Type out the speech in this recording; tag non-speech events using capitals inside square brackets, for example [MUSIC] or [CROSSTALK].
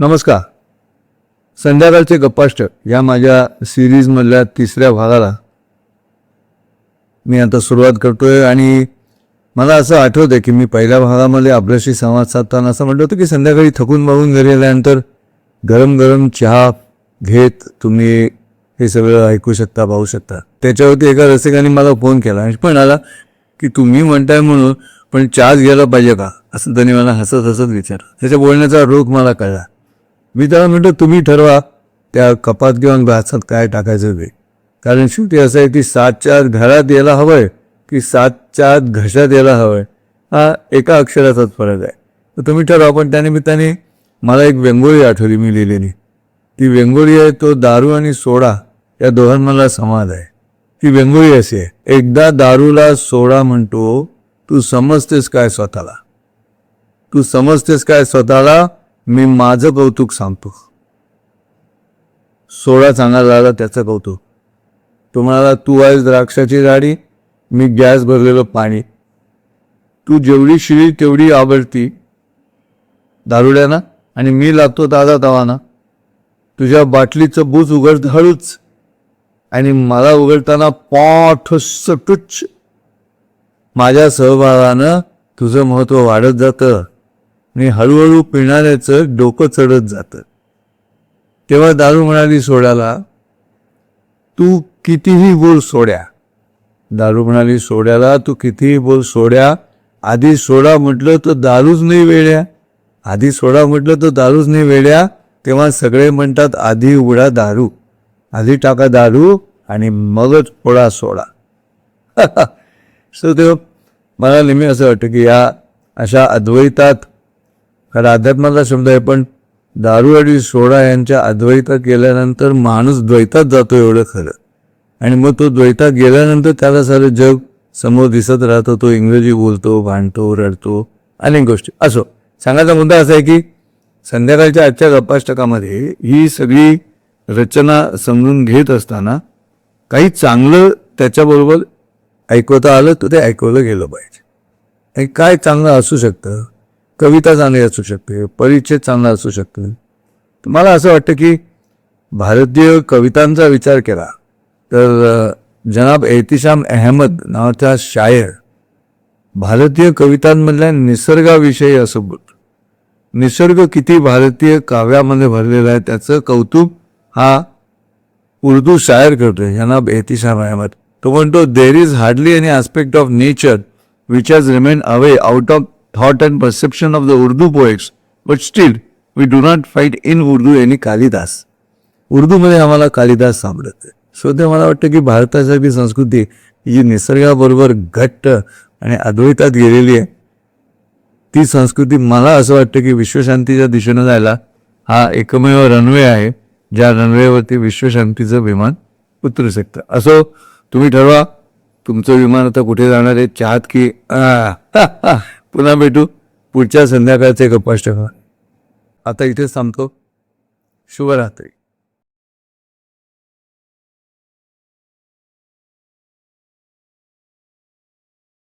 नमस्कार. संध्याकाळचे गप्पाष्ट या माझ्या सिरीजमधल्या तिसऱ्या भागाला मी आता सुरुवात करतोय आणि मला असं आठवतंय की मी पहिल्या भागामध्ये आपल्याशी संवाद साधताना असं म्हटलं होतं की संध्याकाळी थकून बघून घरी आल्यानंतर गरम गरम चहा घेत तुम्ही हे सगळं ऐकू शकता पाहू शकता. त्याच्यावरती एका रसिकाने मला फोन केला आणि पण आला की तुम्ही म्हणताय म्हणून पण चहाच घ्यायला पाहिजे का? असं त्यांनी मला हसत हसत विचारलं. त्याच्या बोलण्याचा रोख मला कळला. मी त्याला म्हटलं तुम्ही ठरवा त्या कपात किंवा घासात काय टाकायचं ते. कारण शेवटी असं आहे की सातच्या आत घरात यायला हवंय की सातच्या आत घशात यायला हवंय. हा एका अक्षराचाच फरक आहे. तर तुम्ही ठरवा पण त्यानिमित्ताने मला एक व्यंगोळी आठवली मी लिहिलेली. ती व्यंगोळी आहे तो दारू आणि सोडा या दोघांमधला समाज आहे. ती व्यंगोळी अशी आहे एकदा दारूला सोडा म्हणतो तू समजतेस काय स्वतःला? तू समजतेस काय स्वतःला? मी माझं कौतुक सांगतो. सोळा चांगला झाला त्याचं कौतुक. तुम्हाला तू आहेस द्राक्षाची गाडी मी गॅस भरलेलं पाणी. तू जेवढी शिळी तेवढी आवडती. दारुड्याना आणि मी लागतो दादा तवाना. तुझ्या बाटलीचं बूज उघडत हळूच. आणि मला उघडताना पॉठ सटुच. माझ्या सहभागानं तुझं महत्त्व वाढत जातं. आणि हळूहळू पिणाऱ्याचं डोकं चढत जातं. तेव्हा दारू म्हणाली सोड्याला तू कितीही बोल सोड्या. दारू म्हणाली सोड्याला तू कितीही बोल सोड्या. आधी सोडा म्हटलं तर दारूच नाही वेड्या. आधी सोडा म्हटलं तर दारूच नाही वेड्या. तेव्हा सगळे म्हणतात आधी उघडा दारू. आधी टाका दारू आणि मगच फोडा सोडा. [LAUGHS] सो तेव्हा मला नेहमी असं वाटतं की या अशा अद्वैतात कारण अध्यात्माचा शब्द आहे पण दारू आणि सोडा यांच्या अद्वैता केल्यानंतर माणूस द्वैतात जातो एवढं खरं. आणि मग तो द्वैतात गेल्यानंतर त्याला सारं जग समोर दिसत राहतो तो इंग्रजी बोलतो भांडतो रडतो अनेक गोष्टी. असो सांगायचा मुद्दा असा आहे की संध्याकाळच्या आजच्या गप्पाष्टकामध्ये ही सगळी रचना समजून घेत असताना काही चांगलं त्याच्याबरोबर ऐकवता आलं तर ते ऐकवलं गेलं पाहिजे. आणि काय चांगलं असू शकतं कविता चांगली असू शकते परिचय चांगला असू शकते. मला असं वाटतं की भारतीय कवितांचा विचार केला तर जनाब एहतिशाम अहमद नावाचा शायर भारतीय कवितांमधल्या निसर्गाविषयी असं बोलतो. निसर्ग किती भारतीय काव्यामध्ये भरलेला आहे त्याचं कौतुक हा उर्दू शायर करतोय जनाब एहतिशाम अहमद. तो म्हणतो there is hardly any aspect of nature which has remain away out of thought and perception of the Urdu poets but still we do not find in Urdu any Kalidas उर्दूमध्ये आम्हाला कालिदास सापडत सो ते मला वाटतं की भारतासारखी संस्कृती ही जी निसर्गाबरोबर घट्ट आणि अद्वैतात गेलेली आहे. ती संस्कृती मला असं वाटतं की विश्वशांतीच्या दिशेनं जायला हा एकमेव रनवे आहे ज्या रनवेवरती विश्वशांतीचं विमान उतरू शकतं. असो तुम्ही ठरवा तुमचं विमान आता कुठे जाणार आहे? चहात की आ, पुन्हा भेटू. पुढच्या संध्याकाळचे गप्पाष्टक आता इथेच थांबतो. शुभरात्री.